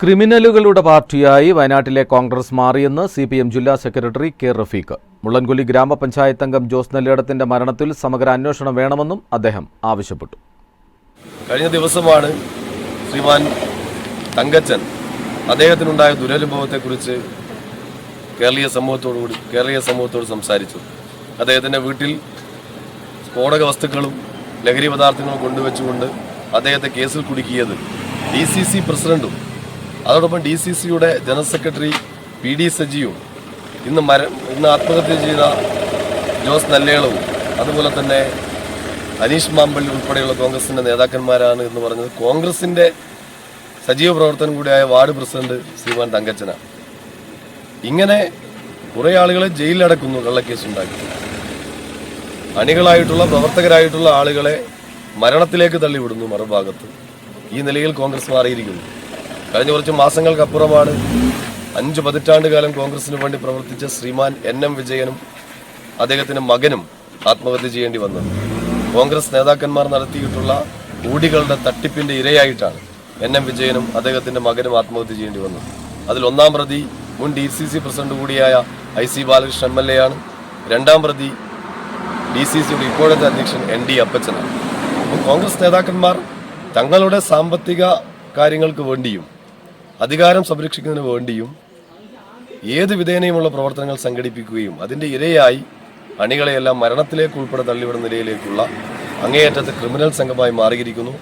ക്രിമിനലുകളുടെ പാർട്ടിയായി വയനാട്ടിലെ കോൺഗ്രസ് മാറിയെന്ന് C P M ജില്ലാ സെക്രട്ടറി കെ റഫീഖ്. മുള്ളൻകുലി ഗ്രാമപഞ്ചായത്ത് അംഗം ജോസ് നെല്ലേടത്തിന്റെ മരണത്തിൽ സമഗ്ര അന്വേഷണം വേണമെന്നും അദ്ദേഹം ആവശ്യപ്പെട്ടു. കഴിഞ്ഞ ദിവസമാണ് ശ്രീമാൻ തങ്കച്ചൻ അദ്ദേഹത്തിനുണ്ടായ ദുരനുഭവത്തെക്കുറിച്ച് കേരളീയ സമൂഹത്തോടുകൂടി കേരളീയ സമൂഹത്തോട് സംസാരിച്ചു. അദ്ദേഹത്തിന്റെ വീട്ടിൽ സ്ഫോടക വസ്തുക്കളും ലഹരി പദാർത്ഥങ്ങളും കൊണ്ടുവച്ചുകൊണ്ട് അദ്ദേഹത്തെ കേസിൽ കുടുക്കിയത് ഡി സി സി പ്രസിഡന്റും അതോടൊപ്പം ഡി സി സിയുടെ ജനറൽ സെക്രട്ടറി പി ഡി സജിയും ഇന്ന് മര ഇന്ന് ആത്മഹത്യ ചെയ്ത ജോസ് നല്ലേളവും അതുപോലെ തന്നെ അനീഷ് മാമ്പള്ളി ഉൾപ്പെടെയുള്ള കോൺഗ്രസിന്റെ നേതാക്കന്മാരാണ് എന്ന് പറഞ്ഞത്. കോൺഗ്രസിന്റെ സജീവ പ്രവർത്തനം കൂടിയായ വാർഡ് പ്രസിഡന്റ് ശ്രീമാൻ തങ്കച്ചനാണ് ഇങ്ങനെ കുറേ ആളുകളെ ജയിലിലടക്കുന്നു കള്ളക്കേസുണ്ടാക്കി. അണികളായിട്ടുള്ള പ്രവർത്തകരായിട്ടുള്ള ആളുകളെ മരണത്തിലേക്ക് തള്ളിവിടുന്നു മറുഭാഗത്ത്. ഈ നിലയിൽ കോൺഗ്രസ് മാറിയിരിക്കുന്നു. കഴിഞ്ഞ കുറച്ച് മാസങ്ങൾക്കപ്പുറമാണ് അഞ്ച് പതിറ്റാണ്ട് കാലം കോൺഗ്രസിന് വേണ്ടി പ്രവർത്തിച്ച ശ്രീമാൻ എൻ എം വിജയനും അദ്ദേഹത്തിന്റെ മകനും ആത്മഹത്യ ചെയ്യേണ്ടി വന്നത്. കോൺഗ്രസ് നേതാക്കന്മാർ നടത്തിയിട്ടുള്ള ഊടികളുടെ തട്ടിപ്പിന്റെ ഇരയായിട്ടാണ് എൻ എം വിജയനും അദ്ദേഹത്തിന്റെ മകനും ആത്മഹത്യ ചെയ്യേണ്ടി വന്നത്. അതിൽ ഒന്നാം പ്രതി മുൻ ഡി സി സി പ്രസിഡന്റ് കൂടിയായ I C Balakrishnan M L A ആണ്. രണ്ടാം പ്രതി ഡി സി സിയുടെ ഇപ്പോഴത്തെ അധ്യക്ഷൻ എൻ ഡി അപ്പച്ചനാണ്. കോൺഗ്രസ് നേതാക്കന്മാർ തങ്ങളുടെ സാമ്പത്തിക കാര്യങ്ങൾക്ക് വേണ്ടിയും അധികാരം സംരക്ഷിക്കുന്നതിന് വേണ്ടിയും ഏത് വിധേനയുമുള്ള പ്രവർത്തനങ്ങൾ സംഘടിപ്പിക്കുകയും അതിന്റെ ഇരയായി അണികളെയെല്ലാം മരണത്തിലേക്ക് ഉൾപ്പെടെ തള്ളിവിടുന്ന നിലയിലേക്കുള്ള അങ്ങേയറ്റത്തെ ക്രിമിനൽ സംഘമായി മാറിയിരിക്കുന്നു.